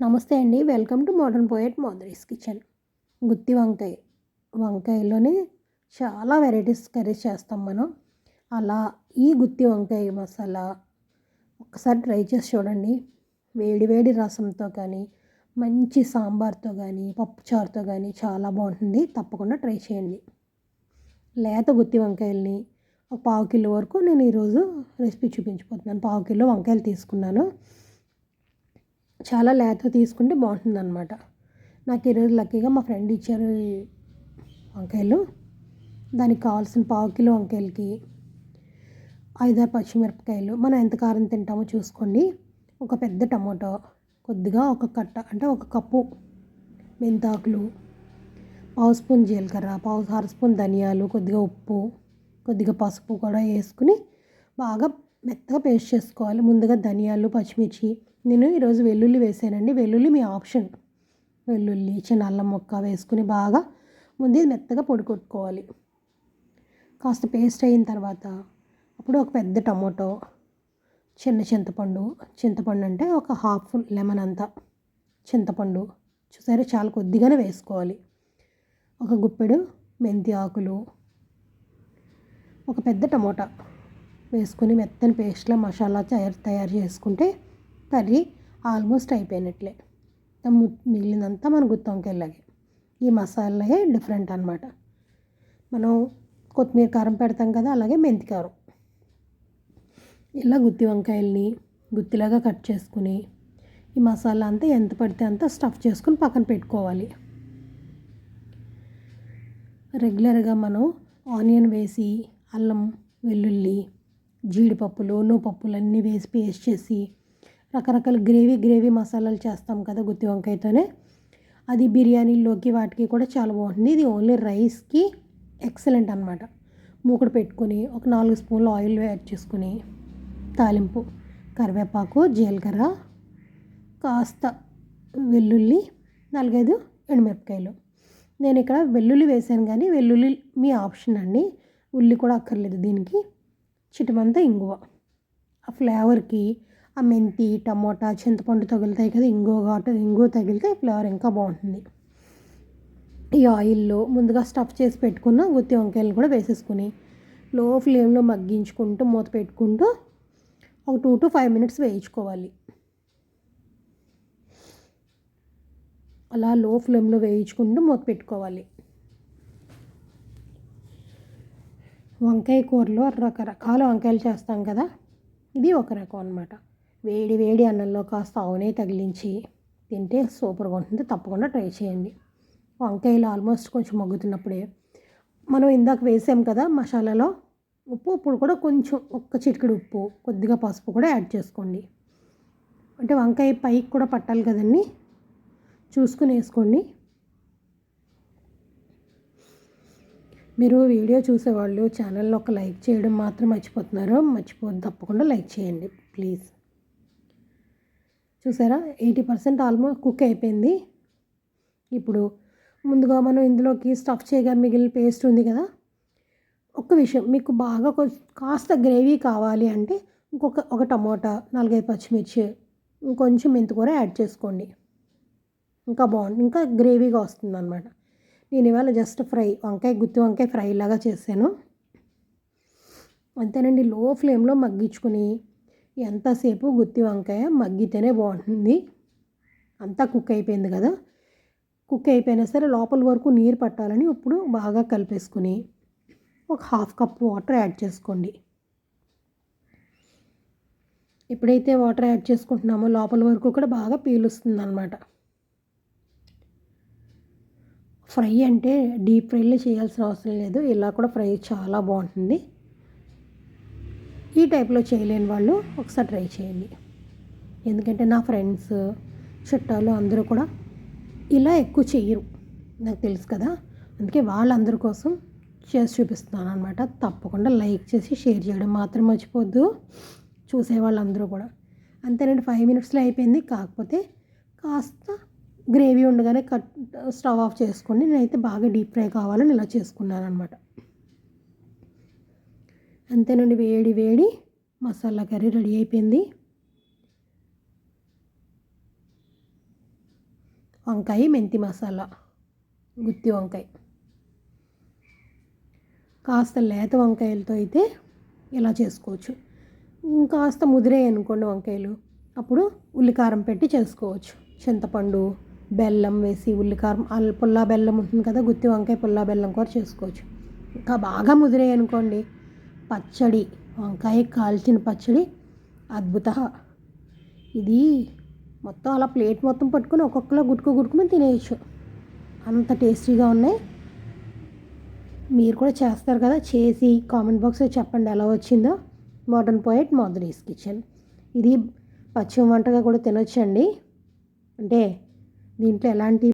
నమస్తే అండి. Welcome to modern poet Modaris kitchen. గుత్తి వంకాయ. వంకాయలోనే చాలా వెరైటీస్ కర్రీస్ చేస్తాం మనం. అలా ఈ గుత్తి వంకాయ మసాలా ఒకసారి ట్రై చేసి చూడండి. వేడి వేడి రసంతో కానీ మంచి సాంబార్తో కానీ పప్పుచారుతో కానీ చాలా బాగుంటుంది. తప్పకుండా ట్రై చేయండి. లేత గుత్తి వంకాయల్ని ఒక పావు కిలో వరకు నేను ఈరోజు రెసిపీ చూపించిపోతున్నాను పావు కిలో వంకాయలు తీసుకున్నాను. చాలా లేత తీసుకుంటే బాగుంటుంది అనమాట నాకు ఈరోజు లక్కీగా మా ఫ్రెండ్ ఇచ్చారు వంకాయలు. దానికి కావాల్సిన పావు కిలో వంకాయలకి ఐదారు పచ్చిమిరపకాయలు. మనం ఎంత కారం తింటామో చూసుకోండి. ఒక పెద్ద టమాటో కొద్దిగా ఒక కట్ట అంటే ఒక కప్పు మెంతాకులు పావు స్పూన్ జీలకర్ర పావు అర స్పూన్ ధనియాలు కొద్దిగా ఉప్పు కొద్దిగా పసుపు కూడా వేసుకుని బాగా మెత్తగా పేస్ట్ చేసుకోవాలి. ముందుగా ధనియాలు పచ్చిమిర్చి నేను ఈరోజు వెల్లుల్లి వేసానండి. వెల్లుల్లి మీ ఆప్షన్. వెల్లుల్లి చిన్న అల్లం ముక్క వేసుకుని బాగా ముందు మెత్తగా పొడి కొట్టుకోవాలి. కాస్త పేస్ట్ అయిన తర్వాత అప్పుడు ఒక పెద్ద టమాటో చిన్న చింతపండు. చింతపండు అంటే ఒక హాఫ్ లెమన్ అంతా చింతపండు. చూసారా? చాలా కొద్దిగానే వేసుకోవాలి. ఒక గుప్పెడు మెంతి ఆకులు ఒక పెద్ద టమోటా వేసుకుని మెత్తని పేస్ట్లో మసాలా తయారు తయారు చేసుకుంటే కర్రీ ఆల్మోస్ట్ అయిపోయినట్లే. మిగిలినంతా మన గుత్తి ఈ మసాలాయే డిఫరెంట్ అనమాట మనం కొత్తిమీర కారం పెడతాం కదా అలాగే మెంతి కారం. ఇలా గుత్తి వంకాయల్ని గుత్తిలాగా కట్ చేసుకుని ఈ మసాలా అంతా ఎంత పడితే అంత స్టఫ్ చేసుకుని పక్కన పెట్టుకోవాలి. రెగ్యులర్గా మనం ఆనియన్ వేసి అల్లం వెల్లుల్లి జీడిపప్పులు పప్పులు అన్నీ వేసి పేస్ట్ చేసి రకరకాల గ్రేవీ గ్రేవీ మసాలాలు చేస్తాం కదా గుత్తి వంకాయతోనే. అది బిర్యానీలోకి వాటికి కూడా చాలా బాగుంటుంది. ఇది ఓన్లీ రైస్కి ఎక్సలెంట్ అనమాట మూకుడు పెట్టుకొని ఒక నాలుగు స్పూన్లు ఆయిల్ యాడ్ చేసుకుని తాలింపు కరివేపాకు జీలకర్ర కాస్త వెల్లుల్లి నాలుగైదు ఎండుమిరపకాయలు. నేను ఇక్కడ వెల్లుల్లి వేసాను కానీ వెల్లుల్లి మీ ఆప్షన్ అండి. ఉల్లి కూడా అక్కర్లేదు దీనికి. చిటమంతా ఇంగువ. ఆ ఫ్లేవర్కి ఆ మెంతి టమోటా చింతపండు తగులుతాయి కదా ఇంగో ఘాటు ఇంగువ తగిలితే ఫ్లేవర్ ఇంకా బాగుంటుంది. ఈ ఆయిల్లో ముందుగా స్టఫ్ చేసి పెట్టుకున్న గుత్తి వంకాయలు కూడా వేసేసుకుని లో ఫ్లేమ్లో మగ్గించుకుంటూ మూత పెట్టుకుంటూ ఒక టూ టు ఫైవ్ మినిట్స్ వేయించుకోవాలి. అలా లో ఫ్లేమ్లో వేయించుకుంటూ మూత పెట్టుకోవాలి. వంకాయ కూరలో రకరకాల వంకాయలు చేస్తాం కదా ఇది ఒక రకం అనమాట వేడి వేడి అన్నంలో కాస్త ఆవునే తగిలించి తింటే సూపర్గా ఉంటుంది. తప్పకుండా ట్రై చేయండి. వంకాయలు ఆల్మోస్ట్ కొంచెం మగ్గుతున్నప్పుడే. మనం ఇందాక వేసాం కదా మసాలాలో ఉప్పు ఇప్పుడు కూడా కొంచెం ఒక్క చిటికెడు ఉప్పు కొద్దిగా పసుపు కూడా యాడ్ చేసుకోండి. అంటే వంకాయ పైకి కూడా పట్టాలి కదండి. చూసుకుని వేసుకోండి. మీరు వీడియో చూసేవాళ్ళు ఛానల్లో ఒక లైక్ చేయడం మాత్రం మర్చిపోతున్నారు. మర్చిపోద్దు తప్పకుండా లైక్ చేయండి. ప్లీజ్. చూసారా? ఎయిటీ పర్సెంట్ ఆల్మోస్ట్ కుక్ అయిపోయింది. ఇప్పుడు ముందుగా మనం ఇందులోకి స్టఫ్ చేయగా మిగిలిన పేస్ట్ ఉంది కదా? ఒక్క విషయం మీకు బాగా కాస్త గ్రేవీ కావాలి అంటే ఇంకొక ఒక టమోటా నాలుగైదు పచ్చిమిర్చి ఇంకొంచెం మెంతికూర యాడ్ చేసుకోండి. ఇంకా బాగుంది ఇంకా గ్రేవీగా వస్తుంది అనమాట నేను ఇవాళ జస్ట్ ఫ్రై వంకాయ గుత్తి వంకాయ ఫ్రై లాగా చేశాను. అంతేనండి లో ఫ్లేమ్లో మగ్గించుకొని ఎంతసేపు గుత్తి వంకాయ మగ్గితేనే బాగుంటుంది. అంతా కుక్ అయిపోయింది కదా. కుక్ అయిపోయినా సరే లోపల వరకు నీరు పట్టాలని ఇప్పుడు బాగా కలిపేసుకుని ఒక హాఫ్ కప్ వాటర్ యాడ్ చేసుకోండి. ఎప్పుడైతే వాటర్ యాడ్ చేసుకుంటున్నామో లోపల వరకు కూడా బాగా పీలుస్తుంది అనమాట ఫ్రై అంటే డీప్ ఫ్రైలో చేయాల్సిన అవసరం లేదు. ఇలా కూడా ఫ్రై చాలా బాగుంటుంది. ఈ టైప్లో చేయలేని వాళ్ళు ఒకసారి ట్రై చేయండి. ఎందుకంటే నా ఫ్రెండ్స్ చుట్టాలు అందరూ కూడా ఇలా ఎక్కువ చెయ్యరు. నాకు తెలుసు కదా. అందుకే వాళ్ళందరి కోసం చేసి చూపిస్తున్నాను అనమాట తప్పకుండా లైక్ చేసి షేర్ చేయడం మాత్రం మర్చిపోద్దు. చూసే వాళ్ళందరూ కూడా. అంతేనండి ఫైవ్ మినిట్స్లో అయిపోయింది. కాకపోతే కాస్త గ్రేవీ ఉండగానే కట్ స్టవ్ ఆఫ్ చేసుకోండి నేనైతే బాగా డీప్ ఫ్రై కావాలని ఇలా చేసుకున్నాను అనమాట అంతేనండి వేడి వేడి మసాలా కర్రీ రెడీ అయిపోయింది. వంకాయ మెంతి మసాలా గుత్తి వంకాయ. కాస్త లేత వంకాయలతో అయితే ఇలా చేసుకోవచ్చు. కాస్త ముదిరే అనుకోండి వంకాయలు. అప్పుడు ఉల్లికారం పెట్టి చేసుకోవచ్చు. చింతపండు బెల్లం వేసి ఉల్లికారం పుల్లా బెల్లం ఉంటుంది కదా గుత్తి వంకాయ పుల్లా బెల్లం కూడా చేసుకోవచ్చు. ఇంకా బాగా ముదిరాయి అనుకోండి. పచ్చడి వంకాయ కాల్చిన పచ్చడి అద్భుత. ఇది మొత్తం అలా ప్లేట్ మొత్తం పట్టుకొని ఒక్కొక్కలో గుట్టుకు గుట్టుకుని తినేయచ్చు. అంత టేస్టీగా ఉన్నాయి. మీరు కూడా చేస్తారు కదా చేసి కామెంట్ బాక్స్లో చెప్పండి ఎలా వచ్చిందో. Modern poet Modaris kitchen. ఇది పశ్చిమ వంటగా కూడా తినొచ్చండి. అంటే దీంట్లో ఎలాంటి